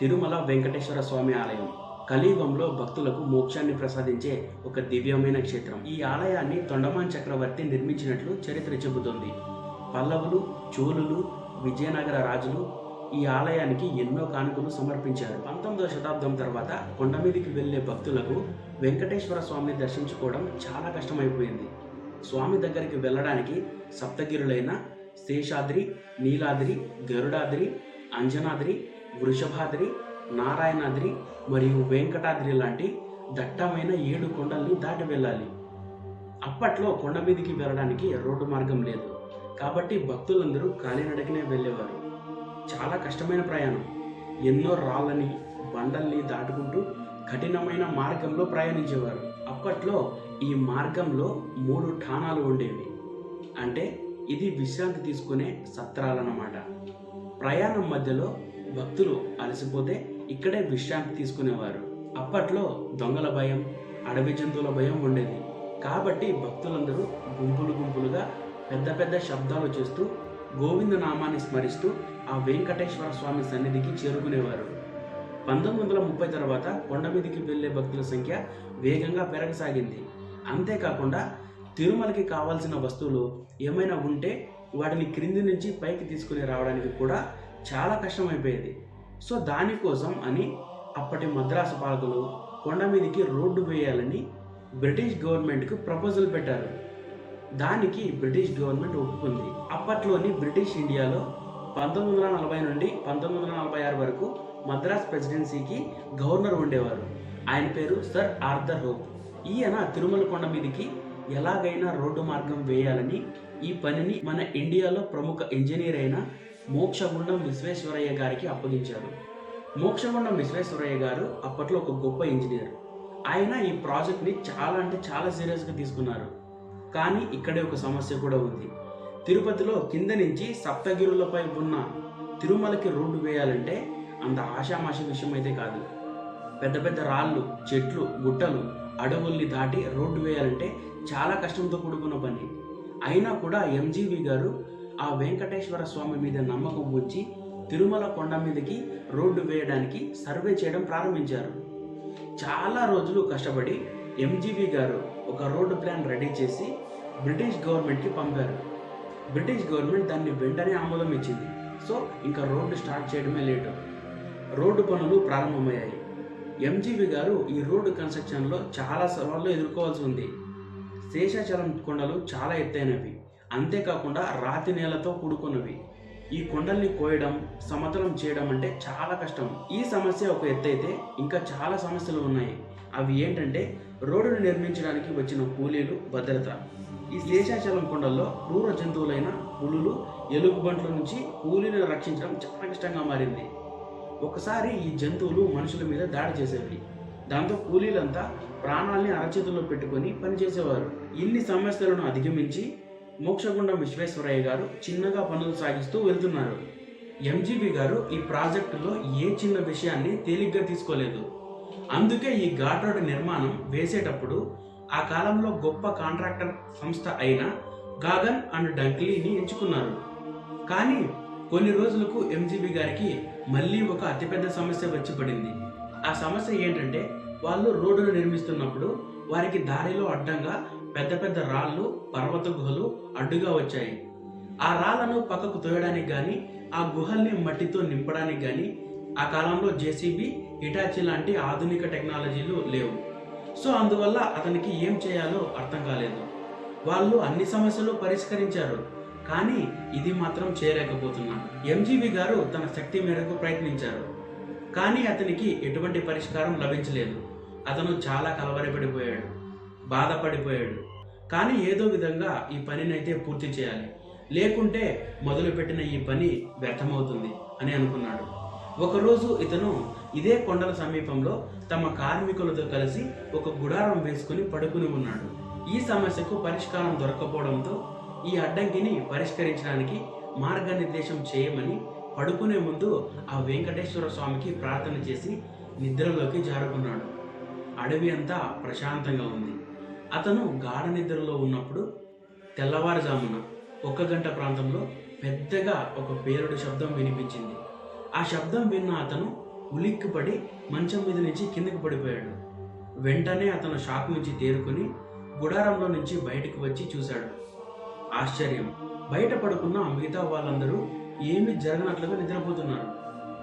తిరుమల వెంకటేశ్వర స్వామి ఆలయం. కలియుగంలో భక్తులకు మోక్షాన్ని ప్రసాదించే ఒక దివ్యమైన క్షేత్రం. ఈ ఆలయాన్ని తొండమాన్ చక్రవర్తి నిర్మించినట్లు చరిత్ర చెబుతోంది. పల్లవులు చోళులు విజయనగర రాజులు ఈ ఆలయానికి ఎన్నో కానుకలు సమర్పించారు. పంతొమ్మిదవ శతాబ్దం తర్వాత కొండ మీదకి వెళ్ళే భక్తులకు వెంకటేశ్వర స్వామిని దర్శించుకోవడం చాలా కష్టమైపోయింది. స్వామి దగ్గరికి వెళ్ళడానికి సప్తగిరులైన శేషాద్రి నీలాద్రి గరుడాద్రి అంజనాద్రి వృషభాద్రి నారాయణాద్రి మరియు వెంకటాద్రి లాంటి దట్టమైన ఏడు కొండల్ని దాటి వెళ్ళాలి. అప్పట్లో కొండ మీదికి వెళ్ళడానికి రోడ్డు మార్గం లేదు. కాబట్టి భక్తులందరూ కాలినడకనే వెళ్ళేవారు. చాలా కష్టమైన ప్రయాణం. ఎన్నో రాళ్ళని బండల్ని దాటుకుంటూ కఠినమైన మార్గంలో ప్రయాణించేవారు. అప్పట్లో ఈ మార్గంలో మూడు ఠాణాలు ఉండేవి. అంటే ఇది విశ్రాంతి తీసుకునే సత్రాలన్నమాట. ప్రయాణం మధ్యలో భక్తులు అలసిపోతే ఇక్కడే విశ్రాంతి తీసుకునేవారు. అప్పట్లో దొంగల భయం అడవి జంతువుల భయం ఉండేది. కాబట్టి భక్తులందరూ గుంపులు గుంపులుగా పెద్ద పెద్ద శబ్దాలు చేస్తూ గోవింద నామాన్ని స్మరిస్తూ ఆ వెంకటేశ్వర స్వామి సన్నిధికి చేరుకునేవారు. పంతొమ్మిది వందల ముప్పై తర్వాత కొండ మీదకి వెళ్ళే భక్తుల సంఖ్య వేగంగా పెరగసాగింది. అంతేకాకుండా తిరుమలకి కావాల్సిన వస్తువులు ఏమైనా ఉంటే వాటిని క్రింది నుంచి పైకి తీసుకుని రావడానికి కూడా చాలా కష్టమైపోయేది. సో దానికోసం అని అప్పటి మద్రాసు పాలకులు కొండ మీదకి రోడ్డు వేయాలని బ్రిటిష్ గవర్నమెంట్కు ప్రపోజల్ పెట్టారు. దానికి బ్రిటిష్ గవర్నమెంట్ ఒప్పుకుంది. అప్పట్లోని బ్రిటిష్ ఇండియాలో పంతొమ్మిది వందల నలభై నుండి పంతొమ్మిది వందల నలభై ఆరు వరకు మద్రాస్ ప్రెసిడెన్సీకి గవర్నర్ ఉండేవారు. ఆయన పేరు సర్ ఆర్థర్ హోప్. ఈయన తిరుమల కొండ మీదకి ఎలాగైనా రోడ్డు మార్గం వేయాలని ఈ పనిని మన ఇండియాలో ప్రముఖ ఇంజనీర్ అయిన మోక్షగుండం విశ్వేశ్వరయ్య గారికి అప్పగించారు. మోక్షగుండం విశ్వేశ్వరయ్య గారు అప్పట్లో ఒక గొప్ప ఇంజనీర్. ఆయన ఈ ప్రాజెక్ట్ని చాలా అంటే చాలా సీరియస్గా తీసుకున్నారు. కానీ ఇక్కడే ఒక సమస్య కూడా ఉంది. తిరుపతిలో కింద నుంచి సప్తగిరులపై ఉన్న తిరుమలకి రోడ్డు వేయాలంటే అంత ఆషామాషి విషయం అయితే కాదు. పెద్ద పెద్ద రాళ్ళు చెట్లు గుట్టలు అడవుల్ని దాటి రోడ్డు వేయాలంటే చాలా కష్టంతో కూడుకున్న పని. అయినా కూడా ఎంజీవి గారు ఆ వెంకటేశ్వర స్వామి మీద నమ్మకం ఉంచి తిరుమల కొండ మీదకి రోడ్డు వేయడానికి సర్వే చేయడం ప్రారంభించారు. చాలా రోజులు కష్టపడి ఎంజీవి గారు ఒక రోడ్డు ప్లాన్ రెడీ చేసి బ్రిటిష్ గవర్నమెంట్కి పంపారు. బ్రిటిష్ గవర్నమెంట్ దాన్ని వెంటనే ఆమోదం ఇచ్చింది. సో ఇంకా రోడ్డు స్టార్ట్ చేయడమే లేటు. రోడ్డు పనులు ప్రారంభమయ్యాయి. ఎంజీవి గారు ఈ రోడ్డు కన్స్ట్రక్షన్లో చాలా సవాళ్ళు ఎదుర్కోవాల్సి ఉంది. శేషాచలం కొండలు చాలా ఎత్తైనవి. అంతేకాకుండా రాతి నేలతో కూడుకున్నవి. ఈ కొండల్ని కోయడం సమతలం చేయడం అంటే చాలా కష్టం. ఈ సమస్య ఒక ఎత్తైతే ఇంకా చాలా సమస్యలు ఉన్నాయి. అవి ఏంటంటే రోడ్డును నిర్మించడానికి వచ్చిన కూలీలు భద్రత. ఈ శేషాచలం కొండల్లో క్రూర జంతువులైన పులులు ఎలుగుబంట్ల నుంచి కూలీలను రక్షించడం చాలా కష్టంగా మారింది. ఒకసారి ఈ జంతువులు మనుషుల మీద దాడి చేసేవి. దాంతో కూలీలంతా ప్రాణాల్ని అరచేతుల్లో పెట్టుకొని పనిచేసేవారు. ఇన్ని సమస్యలను అధిగమించి మోక్షగుండం విశ్వేశ్వరయ్య గారు చిన్నగా పనులు సాగిస్తూ వెళ్తున్నారు. ఎంజీబీ గారు ఈ ప్రాజెక్టులో ఏ చిన్న విషయాన్ని తేలిగ్గా తీసుకోలేదు. అందుకే ఈ ఘాట్ రోడ్ నిర్మాణం వేసేటప్పుడు ఆ కాలంలో గొప్ప కాంట్రాక్టర్ సంస్థ అయిన గాగన్ అండ్ డంక్లీని ఎంచుకున్నారు. కానీ కొన్ని రోజులకు ఎంజీబీ గారికి మళ్ళీ ఒక అతిపెద్ద సమస్య వచ్చి పడింది. ఆ సమస్య ఏంటంటే వాళ్ళు రోడ్డును నిర్మిస్తున్నప్పుడు వారికి దారిలో అడ్డంగా పెద్ద పెద్ద రాళ్ళు పర్వత గుహలు అడ్డుగా వచ్చాయి. ఆ రాళ్ళను పక్కకు తోయడానికి కానీ ఆ గుహల్ని మట్టితో నింపడానికి కానీ ఆ కాలంలో జేసీబీ హిటాచి లాంటి ఆధునిక టెక్నాలజీలు లేవు. సో అందువల్ల అతనికి ఏం చేయాలో అర్థం కాలేదు. వాళ్ళు అన్ని సమస్యలు పరిష్కరించారు. కానీ ఇది మాత్రం చేయలేకపోతున్నారు ఎంజీవి గారు తన శక్తి మేరకు ప్రయత్నించారు. కానీ అతనికి ఎటువంటి పరిష్కారం లభించలేదు. అతను చాలా కలవరపడిపోయాడు. బాధపడిపోయాడు. కానీ ఏదో విధంగా ఈ పనినైతే పూర్తి చేయాలి. లేకుంటే మొదలుపెట్టిన ఈ పని వ్యర్థమవుతుంది అని అనుకున్నాడు. ఒకరోజు ఇతను ఇదే కొండల సమీపంలో తమ కార్మికులతో కలిసి ఒక గుడారం వేసుకుని పడుకుని ఉన్నాడు. ఈ సమస్యకు పరిష్కారం దొరకపోవడంతో ఈ అడ్డంకిని పరిష్కరించడానికి మార్గనిర్దేశం చేయమని పడుకునే ముందు ఆ వెంకటేశ్వర స్వామికి ప్రార్థన చేసి నిద్రలోకి జారుకున్నాడు. అడవి అంతా ప్రశాంతంగా ఉంది. అతను గాఢ నిద్రలో ఉన్నప్పుడు తెల్లవారుజామున ఒక్క గంట ప్రాంతంలో పెద్దగా ఒక పేరుడు శబ్దం వినిపించింది. ఆ శబ్దం విన్న అతను ఉలిక్కిపడి మంచం మీద నుంచి కిందకి పడిపోయాడు. వెంటనే అతను షాక్ నుంచి తేరుకుని గుడారంలో నుంచి బయటకు వచ్చి చూశాడు. ఆశ్చర్యం! బయట పడుకున్న మిగతా వాళ్ళందరూ ఏమీ జరగనట్లుగా నిద్రపోతున్నారు.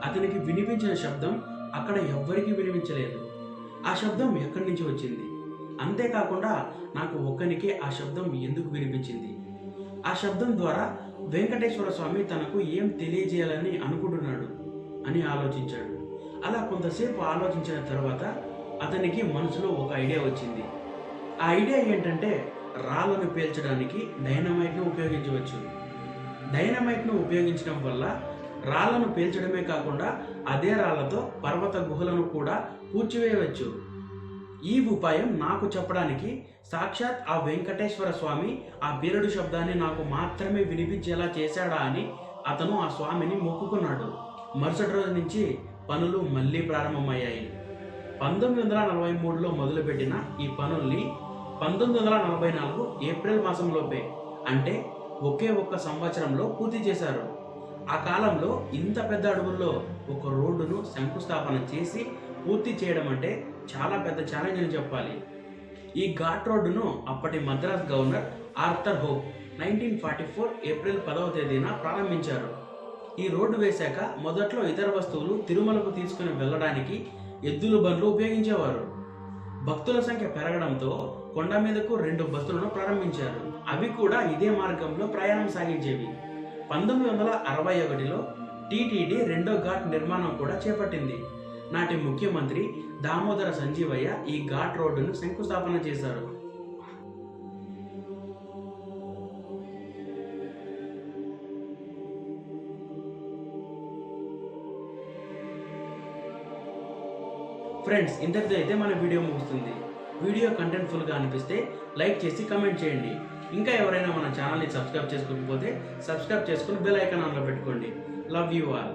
అతనికి వినిపించిన శబ్దం అక్కడ ఎవ్వరికీ వినిపించలేదు. ఆ శబ్దం ఎక్కడి నుంచి వచ్చింది? అంతేకాకుండా నాకు ఒక్కనికి ఆ శబ్దం ఎందుకు వినిపించింది? ఆ శబ్దం ద్వారా వెంకటేశ్వర స్వామి తనకు ఏం తెలియజేయాలని అనుకుంటున్నాడు? అని ఆలోచించాడు. అలా కొంతసేపు ఆలోచించిన తర్వాత అతనికి మనసులో ఒక ఐడియా వచ్చింది. ఆ ఐడియా ఏంటంటే రాళ్ళను పేల్చడానికి డైనమైట్ను ఉపయోగించవచ్చు. డైనమైట్ను ఉపయోగించడం వల్ల రాళ్ళను పేల్చడమే కాకుండా అదే రాళ్ళతో పర్వత గుహలను కూడా పూడ్చివేయవచ్చు ఈ ఉపాయం నాకు చెప్పడానికి సాక్షాత్ ఆ వెంకటేశ్వర స్వామి ఆ బీరడు శబ్దాన్ని నాకు మాత్రమే వినిపించేలా చేశాడా అని అతను ఆ స్వామిని మొక్కుకున్నాడు. మరుసటి రోజు నుంచి పనులు మళ్ళీ ప్రారంభమయ్యాయి. పంతొమ్మిది వందల నలభై మూడులో మొదలుపెట్టిన ఈ పనుల్ని పంతొమ్మిది వందల నలభై నాలుగు ఏప్రిల్ మాసంలోపే అంటే ఒకే ఒక్క సంవత్సరంలో పూర్తి చేశారు. ఆ కాలంలో ఇంత పెద్ద అడుగుల్లో ఒక రోడ్డును శంకుస్థాపన చేసి పూర్తి చేయడం అంటే చాలా పెద్ద ఛాలెంజ్ అని చెప్పాలి. ఈ ఘాట్ రోడ్డును అప్పటి Madras governor Arthur Hope nineteen forty four April పదవ తేదీన ప్రారంభించారు. ఈ రోడ్డు వేశాక మొదట్లో ఇతర వస్తువులు తిరుమలకు తీసుకుని వెళ్ళడానికి ఎద్దుల బండ్లు ఉపయోగించేవారు. భక్తుల సంఖ్య పెరగడంతో కొండ మీదకు రెండు బస్సులను ప్రారంభించారు. అవి కూడా ఇదే మార్గంలో ప్రయాణం సాగించేవి. పంతొమ్మిది వందల అరవై ఒకటిలో టీటీడీ రెండో ఘాట్ నిర్మాణం కూడా చేపట్టింది. నాటి ముఖ్యమంత్రి దామోదర సంజీవయ్య ఈ ఘాట్ రోడ్డును శంకుస్థాపన చేశారు. ఫ్రెండ్స్ ఇంతటితో అయితే మన వీడియో ముగుస్తుంది. వీడియో కంటెంట్ ఫుల్గా అనిపిస్తే లైక్ చేసి కమెంట్ చేయండి. ఇంకా ఎవరైనా మన ఛానల్ని సబ్స్క్రైబ్ చేసుకోకపోతే సబ్స్క్రైబ్ చేసుకుని బెల్ ఐకాన్ ఆన్లో పెట్టుకోండి. Love you all.